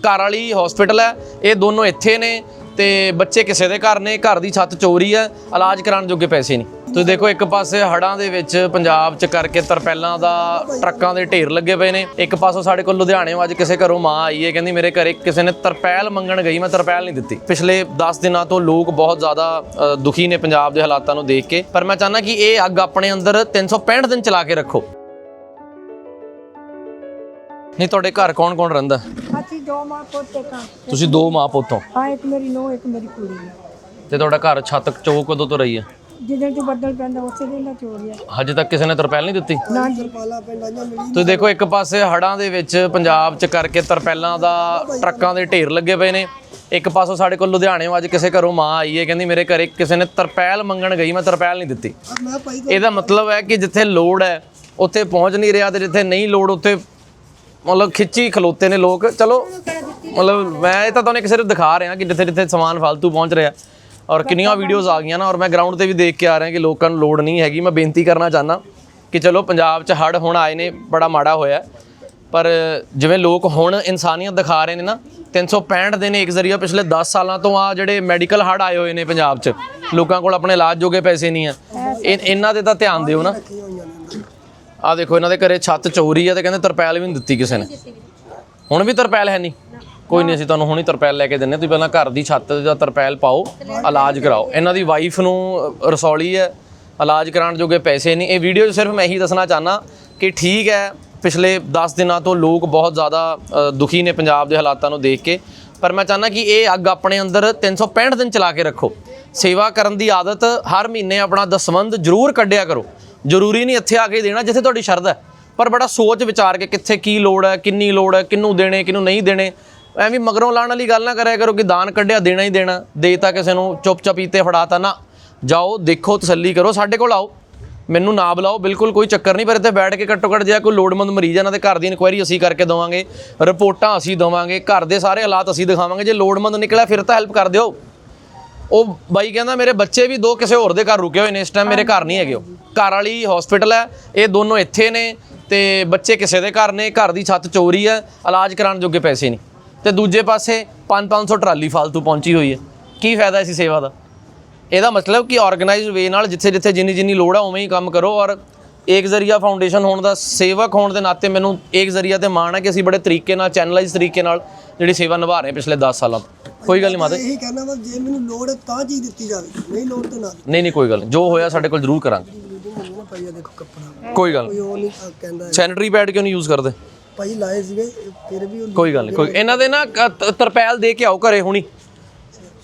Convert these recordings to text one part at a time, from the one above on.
ਘਰ ਵਾਲੀ ਹਸਪੀਟਲ ਹੈ, ਇਹ ਦੋਨੋਂ ਇੱਥੇ ਨੇ ਤੇ ਬੱਚੇ ਕਿਸੇ ਦੇ ਘਰ ਨੇ, ਘਰ ਦੀ ਛੱਤ ਚੋਰੀ ਹੈ, ਇਲਾਜ ਕਰਾਉਣ ਜੋਗੇ ਪੈਸੇ ਨਹੀਂ। ਤੁਸੀਂ ਦੇਖੋ, ਇੱਕ ਪਾਸੇ ਹੜਾਂ ਦੇ ਵਿੱਚ ਪੰਜਾਬ 'ਚ ਕਰਕੇ ਤਰਪੈਲਾਂ ਦਾ ਟਰੱਕਾਂ ਦੇ ਢੇਰ ਲੱਗੇ ਪਏ ਨੇ, ਇੱਕ ਪਾਸੋਂ ਸਾਡੇ ਕੋਲ ਲੁਧਿਆਣੇੋਂ ਅੱਜ ਕਿਸੇ ਘਰੋਂ ਮਾਂ ਆਈ ਹੈ, ਕਹਿੰਦੀ ਮੇਰੇ ਘਰੇ ਕਿਸੇ ਨੇ ਤਰਪੈਲ ਮੰਗਣ ਗਈ, ਮੈਂ ਤਰਪੈਲ ਨਹੀਂ ਦਿੱਤੀ। ਪਿਛਲੇ 10 ਦਿਨਾਂ ਤੋਂ ਲੋਕ ਬਹੁਤ ਜ਼ਿਆਦਾ ਦੁਖੀ ਨੇ ਪੰਜਾਬ ਦੇ ਹਾਲਾਤਾਂ ਨੂੰ ਦੇਖ ਕੇ, ਪਰ ਮੈਂ ਚਾਹੁੰਦਾ ਕਿ ਇਹ ਅੱਗ ਆਪਣੇ ਅੰਦਰ 365 ਦਿਨ ਚਲਾ ਕੇ ਰੱਖੋ। ਨਹੀਂ ਤੁਹਾਡੇ ਘਰ ਕੌਣ ਕੌਣ ਰਹਿੰਦਾ? ਅਸੀਂ ਦੋ ਮਾਂ ਪੋਤੇ ਕਾਂ ਤੁਸੀਂ ਦੋ ਮਾਂ ਪੁੱਤੋਂ ਹਾਂ? ਇੱਕ ਮੇਰੀ ਨੂੰਹ ਇੱਕ ਮੇਰੀ ਕੁੜੀ। ਹੈ ਤੇ ਤੁਹਾਡਾ ਘਰ ਛੱਤ ਚੋਕ ਕਦੋਂ ਤੋਂ ਰਹੀ ਹੈ? ਜਿੱਦਾਂ ਤੋਂ ਬੱਦਲ ਪੈਂਦਾ ਉਸੇ ਦਿਨ ਦਾ ਚੋਰੀ ਹੈ ਹਜੇ ਤੱਕ ਕਿਸੇ ਨੇ ਤਰਪੈਲ ਨਹੀਂ ਦਿੱਤੀ? ਨਾ ਜੀ। ਤੁਸੀਂ ਦੇਖੋ ਇੱਕ ਪਾਸੇ ਹੜਾਂ ਦੇ ਵਿੱਚ ਪੰਜਾਬ 'ਚ ਕਰਕੇ ਤਰਪੈਲਾਂ ਦਾ ਟਰੱਕਾਂ ਦੇ ਢੇਰ ਲੱਗੇ ਪਏ ਨੇ। ਇੱਕ ਪਾਸੋਂ ਸਾਡੇ ਕੋਲ ਲੁਧਿਆਣੇੋਂ ਅੱਜ ਕਿਸੇ ਘਰੋਂ ਮਾਂ ਆਈ ਹੈ ਕਹਿੰਦੀ ਮੇਰੇ ਘਰੇ ਕਿਸੇ ਨੇ ਤਰਪੈਲ ਮੰਗਣ ਗਈ ਮੈਂ ਤਰਪੈਲ ਨਹੀਂ ਦਿੱਤੀ। ਇਹਦਾ ਮਤਲਬ ਹੈ ਕਿ ਜਿੱਥੇ ਲੋੜ ਹੈ ਉੱਥੇ ਪਹੁੰਚ ਨਹੀਂ ਰਿਹਾ ਤੇ ਜਿੱਥੇ ਨਹੀਂ ਲੋੜ ਉੱਥੇ ਮਤਲਬ ਖਿੱਚੀ ਖਲੋਤੇ ਨੇ ਲੋਕ। ਚਲੋ, ਮਤਲਬ ਮੈਂ ਇਹ ਤਾਂ ਤੁਹਾਨੂੰ ਇੱਕ ਸਿਰਫ ਦਿਖਾ ਰਿਹਾ ਕਿ ਜਿੱਥੇ ਜਿੱਥੇ ਸਮਾਨ ਫालतू ਪਹੁੰਚ ਰਿਹਾ। ਔਰ ਕਿੰਨੀਆਂ ਵੀਡੀਓਜ਼ ਆ ਗਈਆਂ ਨਾ, ਔਰ ਮੈਂ ਗਰਾਊਂਡ ਤੇ ਵੀ ਦੇਖ ਕੇ ਆ ਰਿਹਾ ਕਿ ਲੋਕਾਂ ਨੂੰ ਲੋੜ ਨਹੀਂ ਹੈਗੀ। ਮੈਂ ਬੇਨਤੀ ਕਰਨਾ ਚਾਹਨਾ ਕਿ ਚਲੋ, ਪੰਜਾਬ 'ਚ ਹੜ ਹੁਣ ਆਏ ਨੇ, ਬੜਾ ਮਾੜਾ ਹੋਇਆ ਪਰ ਜਿਵੇਂ ਲੋਕ ਹੁਣ ਇਨਸਾਨੀਅਤ ਦਿਖਾ ਰਹੇ ਨੇ ਨਾ 365 ਦਿਨ ਇੱਕ ਜ਼ਰੀਆ ਪਿਛਲੇ 10 ਸਾਲਾਂ ਤੋਂ ਆ ਜਿਹੜੇ ਮੈਡੀਕਲ ਹੜ ਆਏ ਹੋਏ ਨੇ ਪੰਜਾਬ 'ਚ। ਲੋਕਾਂ ਕੋਲ ਆਪਣੇ ਇਲਾਜ ਜੋਗੇ ਪੈਸੇ ਨਹੀਂ ਆ ਇਹ ਇਹਨਾਂ ਤੇ ਤਾਂ ਧਿਆਨ ਦਿਓ ਨਾ। ਆ ਦੇਖੋ ਇਹਨਾਂ ਦੇ ਘਰੇ ਛੱਤ ਚੋਰੀ ਆ ਤੇ ਕਹਿੰਦੇ ਤਰਪੈਲ ਵੀ ਨਹੀਂ ਦਿੱਤੀ ਕਿਸੇ ਨੇ। ਹੁਣ ਵੀ ਤਰਪੈਲ ਹੈ ਨਹੀਂ? ਕੋਈ ਨਹੀਂ, ਅਸੀਂ ਤੁਹਾਨੂੰ ਹੁਣੀ ਤਰਪੈਲ ਲੈ ਕੇ ਦਿੰਨੇ ਤੁਸੀਂ ਪਹਿਲਾਂ ਘਰ ਦੀ ਛੱਤ ਦਾ ਤਰਪੈਲ ਪਾਓ, ਇਲਾਜ ਕਰਾਓ। ਇਹਨਾਂ ਦੀ ਵਾਈਫ ਨੂੰ ਰਸੌਲੀ ਹੈ, ਇਲਾਜ ਕਰਾਉਣ ਜੋਗੇ ਪੈਸੇ ਨਹੀਂ। ਇਹ ਵੀਡੀਓ 'ਚ ਸਿਰਫ ਮੈਂ ਇਹੀ ਦੱਸਣਾ ਚਾਹਨਾ ਕਿ ਠੀਕ ਹੈ, ਪਿਛਲੇ 10 ਦਿਨਾਂ ਤੋਂ ਲੋਕ ਬਹੁਤ ਜ਼ਿਆਦਾ ਦੁਖੀ ਨੇ ਪੰਜਾਬ ਦੇ ਹਾਲਾਤਾਂ ਨੂੰ ਦੇਖ ਕੇ। ਪਰ ਮੈਂ ਚਾਹਨਾ ਕਿ ਇਹ ਅੱਗ ਆਪਣੇ ਅੰਦਰ 365 ਦਿਨ ਚਲਾ ਕੇ ਰੱਖੋ। ਸੇਵਾ ਕਰਨ ਦੀ ਆਦਤ ਹਰ ਮਹੀਨੇ ਆਪਣਾ ਦਸਵੰਧ ਜ਼ਰੂਰ ਕੱਢਿਆ ਕਰੋ। ਜ਼ਰੂਰੀ ਨਹੀਂ ਇੱਥੇ ਆ ਕੇ ਦੇਣਾ ਜਿੱਥੇ ਤੁਹਾਡੀ ਸ਼ਰਧਾ ਹੈ। ਪਰ ਬੜਾ ਸੋਚ ਵਿਚਾਰ ਕੇ ਕਿੱਥੇ ਕੀ ਲੋੜ ਹੈ, ਕਿੰਨੀ ਲੋੜ ਹੈ ਕਿੰਨੂੰ ਦੇਣੇ ਕਿੰਨੂੰ ਨਹੀਂ ਦੇਣੇ। ਐਵੇਂ ਮਗਰੋਂ ਲਾਣ ਵਾਲੀ ਗੱਲ ਨਾ ਕਰਿਆ ਕਰੋ ਕਿ ਦਾਨ ਕੱਢਿਆ, ਦੇਣਾ ਹੀ ਦੇਣਾ। ਦੇਤਾ ਕਿਸੇ ਨੂੰ ਚੁੱਪ ਚਪੀਤੇ ਫੜਾਤਾ ਨਾ। ਜਾਓ, ਦੇਖੋ, ਤਸੱਲੀ ਕਰੋ, ਸਾਡੇ ਕੋਲ ਆਓ। ਮੈਨੂੰ ਨਾ ਬੁਲਾਓ, ਬਿਲਕੁਲ ਕੋਈ ਚੱਕਰ ਨਹੀਂ, ਪਰ ਇੱਥੇ ਬੈਠ ਕੇ ਘੱਟੋ ਘੱਟ ਜੇ ਕੋਈ ਲੋੜਮੰਦ ਮਰੀਜ਼ ਹੈ ਇਹਨਾਂ ਦੇ ਘਰ ਦੀ ਇਨਕੁਆਇਰੀ ਅਸੀਂ ਕਰਕੇ ਦਵਾਂਗੇ। ਰਿਪੋਰਟਾਂ ਅਸੀਂ ਦਵਾਂਗੇ, ਘਰ ਦੇ ਸਾਰੇ ਹਾਲਾਤ ਅਸੀਂ ਦਿਖਾਵਾਂਗੇ। ਜੇ ਲੋੜਮੰਦ ਨਿਕਲਿਆ, ਫਿਰ ਤਾਂ ਹੈਲਪ ਕਰ ਦਿਓ। ਉਹ ਬਾਈ ਕਹਿੰਦਾ ਮੇਰੇ ਬੱਚੇ ਵੀ ਦੋ ਕਿਸੇ ਹੋਰ ਦੇ ਘਰ ਰੁਕੇ ਹੋਏ ਨੇ, ਇਸ ਟਾਈਮ ਮੇਰੇ ਘਰ ਨਹੀਂ ਹੈਗੇ ਉਹ। ਘਰ ਵਾਲੀ ਹਸਪੀਟਲ ਹੈ, ਇਹ ਦੋਨੋਂ ਇੱਥੇ ਨੇ ਤੇ ਬੱਚੇ ਕਿਸੇ ਦੇ ਘਰ ਨੇ, ਘਰ ਦੀ ਛੱਤ ਚੋਰੀ ਹੈ, ਇਲਾਜ ਕਰਾਉਣ ਜੋਗੇ ਪੈਸੇ ਨਹੀਂ। ਤੇ ਦੂਜੇ ਪਾਸੇ 5-500 ਟਰਾਲੀ ਫालतू ਪਹੁੰਚੀ ਹੋਈ ਹੈ। ਕੀ ਫਾਇਦਾ ਇਸ ਸੇਵਾ ਦਾ? ਇਹਦਾ ਮਤਲਬ ਕਿ ਆਰਗੇਨਾਈਜ਼ਡ ਵੇ ਨਾਲ ਜਿੱਥੇ ਜਿੱਥੇ ਜਿੰਨੀ ਜਿੰਨੀ ਲੋੜ ਆ ਉਵੇਂ ਹੀ ਕੰਮ ਕਰੋ ਔਰ ਏਕ ਜ਼ਰੀਆ ਫਾਊਂਡੇਸ਼ਨ ਹੋਣ ਦਾ, ਸੇਵਕ ਹੋਣ ਦੇ ਨਾਤੇ ਮੈਨੂੰ ਏਕ ਜ਼ਰੀਆ ਤੇ ਮਾਣ ਹੈ ਕਿ ਅਸੀਂ ਬੜੇ ਤਰੀਕੇ ਨਾਲ ਚੈਨਲਾਈਜ਼ ਤਰੀਕੇ ਨਾਲ ਜਿਹੜੀ ਸੇਵਾ ਨਿਭਾ ਰਹੇ ਹਾਂ ਪਿਛਲੇ 10 ਸਾਲਾਂ ਤੋਂ। ਕੋਈ ਗੱਲ ਨਹੀਂ ਮਾਤਾ। ਇਹੀ ਕਹਿਣਾ ਵਾ ਜੇ ਮੈਨੂੰ ਲੋੜ ਹੈ ਤਾਂ ਚੀਜ਼ ਦਿੱਤੀ ਜਾਵੇ ਨਹੀਂ ਲੋੜ ਤੇ ਨਾ। ਨਹੀਂ ਨਹੀਂ ਕੋਈ ਗੱਲ ਨਹੀਂ ਜੋ ਹੋਇਆ ਸਾਡੇ ਕੋਲ ਜ਼ਰੂਰ ਕਰਾਂਗੇ। ਦੇਖੋ ਕੱਪੜਾ। ਕੋਈ ਗੱਲ ਕੋਈ ਉਹ ਨਹੀਂ ਅਹ ਕਹਿੰਦਾ ਸੈਨੇਟਰੀ ਪੈਡ ਕਿਉਂ ਨਹੀਂ ਯੂਜ਼ ਕਰਦੇ? ਭਾਈ ਲਾਏ ਸੀਗੇ ਫਿਰ ਵੀ ਉਹ ਕੋਈ ਗੱਲ ਨਹੀਂ ਕੋਈ ਇਹਨਾਂ ਦੇ ਨਾ ਕ- ਤ- ਤਰਪੈਲ ਦੇ ਕੇ ਆਓ ਘਰੇ ਹੁਣੀ।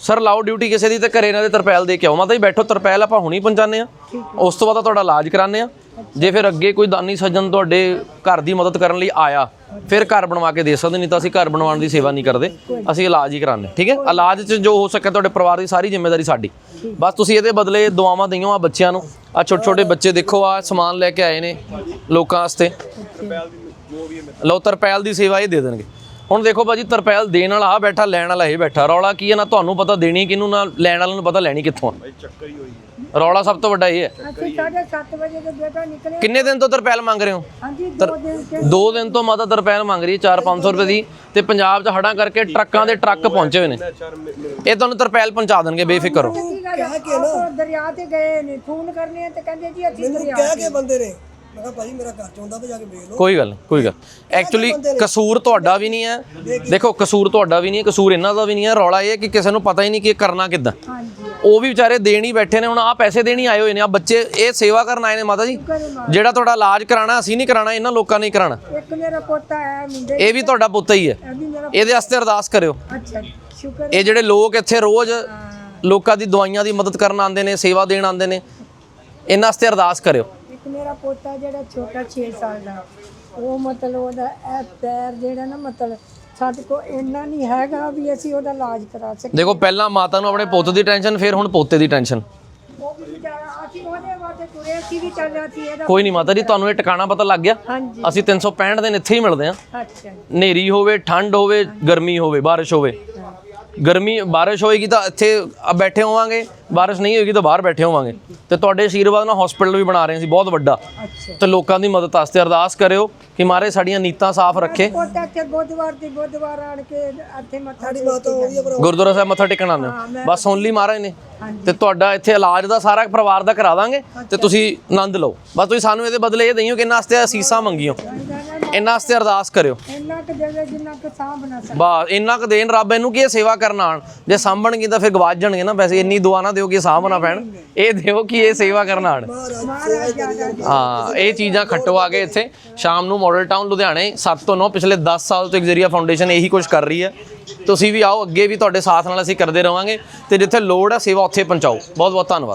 ਸਰ ਲਾਓ ਡਿਊਟੀ ਕਿਸੇ ਦੀ ਤੇ ਘਰੇ ਇਹਨਾਂ ਦੇ ਤਰਪੈਲ ਦੇ ਕੇ ਆਓ। ਮਾਤਾ ਜੀ ਬੈਠੋ ਤਰਪੈਲ ਆਪਾਂ ਹੁਣੀ ਪਹੁੰਚਾਉਂਦੇ ਆ ਉਸ ਤੋਂ ਬਾਅਦ ਤੁਹਾਡਾ ਇਲਾਜ ਕਰਾਉਂਦੇ ਆ ਜੇ ਫਿਰ ਅੱਗੇ ਕੋਈ ਦਾਨੀ ਸੱਜਣ ਤੁਹਾਡੇ ਘਰ ਦੀ ਮਦਦ ਕਰਨ ਲਈ ਆਇਆ, ਫਿਰ ਘਰ ਬਣਵਾ ਕੇ ਦੇ ਸਕਦੇ, ਨਹੀਂ ਤਾਂ ਅਸੀਂ ਘਰ ਬਣਵਾਉਣ ਦੀ ਸੇਵਾ ਨਹੀਂ ਕਰਦੇ। ਅਸੀਂ ਇਲਾਜ ਹੀ ਕਰਾਉਂਦੇ, ਠੀਕ ਹੈ? ਇਲਾਜ 'ਚ ਜੋ ਹੋ ਸਕੇ ਤੁਹਾਡੇ ਪਰਿਵਾਰ ਦੀ ਸਾਰੀ ਜ਼ਿੰਮੇਵਾਰੀ ਸਾਡੀ। ਬਸ ਤੁਸੀਂ ਇਹਦੇ ਬਦਲੇ ਦੁਆਵਾਂ ਦਈਓ ਆ ਬੱਚਿਆਂ ਨੂੰ। ਆ ਛੋਟੇ ਛੋਟੇ ਬੱਚੇ ਦੇਖੋ, ਆ ਸਮਾਨ ਲੈ ਕੇ ਆਏ ਨੇ ਲੋਕਾਂ ਵਾਸਤੇ। ਲਓ, ਤਰਪੈਲ ਦੀ ਸੇਵਾ ਇਹ ਦੇ ਦੇਣਗੇ। ਹੁਣ ਦੇਖੋ ਭਾਜੀ, ਤਰਪੈਲ ਦੇਣ ਵਾਲਾ ਆ ਬੈਠਾ, ਲੈਣ ਵਾਲਾ ਇਹ ਬੈਠਾ। ਰੌਲਾ ਕੀ ਹੈ? ਨਾ ਤੁਹਾਨੂੰ ਪਤਾ ਦੇਣੀ ਕਿਹਨੂੰ, ਨਾ ਲੈਣ ਵਾਲੇ ਨੂੰ ਪਤਾ ਲੈਣੀ ਕਿੱਥੋਂ ਆ। ਰੌਲਾ ਸਭ ਤੋਂ ਵੱਡਾ ਇਹ ਹੈ। ਅਸੀਂ 7:30 ਵਜੇ ਦੇ ਬੇਟਾ ਨਿਕਲੇ ਕਿੰਨੇ ਦਿਨ ਤੋਂ ਤਰਪੈਲ ਮੰਗ ਰਹੇ ਹੋ? ਹਾਂਜੀ ਦੋ ਦਿਨ ਤੇ। ਦੋ ਦਿਨ ਤੋਂ ਮਾਤਾ ਤਰਪੈਲ ਮੰਗ ਰਹੀ ਹੈ 4-500 ਰੁਪਏ ਦੀ। ਤੇ ਪੰਜਾਬ 'ਚ ਹੜਾਂ ਕਰਕੇ ਟਰੱਕਾਂ ਦੇ ਟਰੱਕ ਪਹੁੰਚੇ ਹੋਏ ਨੇ। ਇਹ ਤੁਹਾਨੂੰ ਤਰਪੈਲ ਪਹੁੰਚਾ ਦੇਣਗੇ ਬੇਫਿਕਰ ਰਹੋ। ਕੀ ਗੱਲ ਆ ਦਰਿਆ ਤੇ ਗਏ ਨੇ ਫੋਨ ਕਰਨੇ ਆ ਤੇ ਕਹਿੰਦੇ ਜੀ ਅਸੀਂ ਦਰਿਆ ਕਹਿ ਕੇ ਬੰਦੇ ਨੇ। ਮੈਂ ਕਿਹਾ ਭਾਈ ਮੇਰਾ ਘਰ ਚੋਂਦਾ ਵਾ ਜਾ ਕੇ ਵੇਖ ਲਓ। ਕੋਈ ਗੱਲ ਨਹੀਂ, ਕੋਈ ਗੱਲ ਐਕਚੁਅਲੀ ਕਸੂਰ ਤੁਹਾਡਾ ਵੀ ਨਹੀਂ ਹੈ। ਦੇਖੋ ਕਸੂਰ ਤੁਹਾਡਾ ਵੀ ਨਹੀਂ ਹੈ ਕਸੂਰ ਇਹਨਾਂ ਦਾ ਵੀ ਨਹੀਂ ਹੈ। ਰੌਲਾ ਇਹ ਹੈ ਕਿ ਕਿਸੇ ਨੂੰ ਪਤਾ ਹੀ ਨਹੀਂ ਕਿ ਇਹ ਕਰਨਾ ਕਿੱਦਾਂ। ਹਾਂਜੀ। ਉਹ ਵੀ ਵਿਚਾਰੇ ਦੇਣ ਹੀ ਬੈਠੇ ਨੇ ਹੁਣ ਆ ਪੈਸੇ ਦੇਣ ਹੀ ਆਏ ਹੋਏ ਨੇ ਆ ਬੱਚੇ ਇਹ ਸੇਵਾ ਕਰਨ ਆਏ ਨੇ ਮਾਤਾ ਜੀ। ਜਿਹੜਾ ਤੁਹਾਡਾ ਇਲਾਜ ਕਰਾਣਾ ਅਸੀਂ ਨਹੀਂ ਕਰਾਣਾ ਇਹਨਾਂ ਲੋਕਾਂ ਨੇ ਕਰਾਣਾ ਇੱਕ ਮੇਰਾ ਪੋਤਾ ਹੈ ਮੁੰਡੇ ਇਹ ਵੀ ਤੁਹਾਡਾ ਪੁੱਤ ਹੀ ਹੈ। ਇਹਦੇ ਵਾਸਤੇ ਅਰਦਾਸ ਕਰਿਓ। ਅੱਛਾ ਸ਼ੁਕਰ ਇਹ ਜਿਹੜੇ ਲੋਕ ਇੱਥੇ ਰੋਜ਼ ਲੋਕਾਂ ਦੀ ਦਵਾਈਆਂ ਦੀ ਮਦਦ ਕਰਨ ਆਉਂਦੇ ਨੇ ਸੇਵਾ ਦੇਣ ਆਉਂਦੇ ਨੇ ਇਹਨਾਂ ਵਾਸਤੇ ਅਰਦਾਸ ਕਰਿਓ। ਇੱਕ ਮੇਰਾ ਪੋਤਾ ਜਿਹੜਾ ਛੋਟਾ 6 ਸਾਲ ਦਾ। ਉਹ ਮਤਲਬ ਉਹਦਾ ਇਹ ਪੈਰ ਜਿਹੜਾ ਨਾ ਮਤਲਬ ਸਾਡੇ ਕੋ ਇੰਨਾ ਨਹੀਂ ਹੈਗਾ ਵੀ ਅਸੀਂ ਉਹਦਾ ਇਲਾਜ ਕਰਾ ਸਕੀਏ। ਦੇਖੋ ਪਹਿਲਾਂ ਮਾਤਾ ਨੂੰ ਆਪਣੇ ਪੁੱਤ ਦੀ ਟੈਨਸ਼ਨ ਫਿਰ ਹੁਣ ਪੋਤੇ ਦੀ ਟੈਨਸ਼ਨ। ਉਹ ਵੀ ਵਿਚਾਰਾ ਅਸੀਂ ਉਹਦੇ ਵਾਸਤੇ ਤੁਰੇ ਅਸੀਂ ਵੀ ਚੱਲਿਆ ਸੀ ਇਹਦਾ ਕੋਈ ਨਹੀਂ ਮਾਤਾ ਜੀ ਤੁਹਾਨੂੰ ਇਹ ਟਿਕਾਣਾ ਪਤਾ ਲੱਗ ਗਿਆ। ਹਾਂਜੀ। ਅਸੀਂ 365 ਦਿਨ ਇੱਥੇ ਹੀ ਮਿਲਦੇ ਹਾਂ। ਅੱਛਾ ਹਨੇਰੀ ਹੋਵੇ ਠੰਡ ਹੋਵੇ ਗਰਮੀ ਹੋਵੇ ਬਾਰਿਸ਼ ਹੋਵੇ। ਗਰਮੀ ਬਾਰਿਸ਼ ਹੋਏਗੀ ਤਾਂ ਇੱਥੇ ਆ ਬੈਠੇ ਹੋਵਾਂਗੇ ਬਾਰਿਸ਼ ਨਹੀਂ ਹੋਏਗੀ ਤਾਂ ਬਾਹਰ ਬੈਠੇ ਹੋਵਾਂਗੇ। ਤੇ ਤੁਹਾਡੇ ਆਸ਼ੀਰਵਾਦ ਨਾਲ ਹਸਪੀਟਲ ਵੀ ਬਣਾ ਰਹੇ ਸੀ ਬਹੁਤ ਵੱਡਾ। ਤੇ ਲੋਕਾਂ ਦੀ ਮਦਦ ਵਾਸਤੇ ਅਰਦਾਸ ਕਰਿਓ ਕਿ ਮਾਰੇ ਸਾਡੀਆਂ ਨੀਤਾਂ ਸਾਫ਼ ਰੱਖੇ। ਉਹ ਤਾਂ ਇੱਥੇ ਬੁੱਧਵਾਰ ਦੀ ਬੁੱਧਵਾਰ ਆਣ ਕੇ ਇੱਥੇ ਮੱਥਾ ਟੇਕ ਮਾਤਾ ਹੋ ਗਈ ਆ ਭਰਾ। ਗੁਰਦੁਆਰਾ ਸਾਹਿਬ ਮੱਥਾ ਟੇਕਣ ਆਉਂਦੇ ਹੋ? ਬਸ ਲਈ ਮਹਾਰਾਜ ਨੇ। ਤੇ ਤੁਹਾਡਾ ਇੱਥੇ ਇਲਾਜ ਦਾ ਸਾਰਾ ਪਰਿਵਾਰ ਦਾ ਕਰਾ ਦਾਂਗੇ ਤੇ ਤੁਸੀਂ ਆਨੰਦ ਲਓ। ਬਸ ਤੁਸੀਂ ਸਾਨੂੰ ਇਹਦੇ ਬਦਲੇ ਇਹ ਦਈਓ ਕਿ ਇਹਨਾਂ ਵਾਸਤੇ ਅਸੀਸਾਂ ਮੰਗੀਓ ਇਹਨਾਂ ਵਾਸਤੇ ਅਰਦਾਸ ਕਰਿਓ। ਇੰਨਾ ਕੁ ਦੇਵੇ ਜਿੰਨਾ ਕੁ ਸਾਹ ਬਣਾ ਸਕੇ। ਬਸ ਇੰਨਾ ਕੁ ਦੇਣ ਰੱਬ ਇਹਨੂੰ ਕੀ ਇਹ ਸੇਵਾ ਕਰਨ ਆਣ। ਜੇ ਸਾਂਭਣਗੇ ਤਾਂ ਫਿਰ ਗਵਾਚ ਜਾਣਗੇ ਨਾ ਪੈਸੇ ਇੰਨੀ ਦੁਆ ਨਾ ਦਿਓ ਕਿ ਸਾਂਭ ਨਾ ਪੈਣ। ਇਹ ਦਿਓ ਕਿ ਇਹ ਸੇਵਾ ਕਰਨ ਆਣ। ਮਹਾਰਾਜ ਜ਼ਿਆਦਾ ਹਾਂ ਇਹ ਚੀਜ਼ਾਂ ਖੱਟੋ ਆ ਕੇ ਇੱਥੇ। ਸ਼ਾਮ ਨੂੰ ਮਾਡਲ ਟਾਊਨ ਲੁਧਿਆਣੇ 7 ਤੋਂ 9 ਪਿਛਲੇ 10 ਸਾਲ ਤੋਂ ਜਰੀਆ ਫਾਊਂਡੇਸ਼ਨ ਇਹੀ ਕੁਝ ਕਰ ਰਹੀ ਹੈ। ਤੁਸੀਂ ਵੀ ਆਓ ਅੱਗੇ ਵੀ ਤੁਹਾਡੇ ਸਾਥ ਨਾਲ ਅਸੀਂ ਕਰਦੇ ਰਵਾਂਗੇ। ਤੇ ਜਿੱਥੇ ਲੋੜ ਹੈ ਸੇਵਾ ਉੱਥੇ ਪਹੁੰਚਾਓ। ਬਹੁਤ ਬਹੁਤ ਧੰਨਵਾਦ।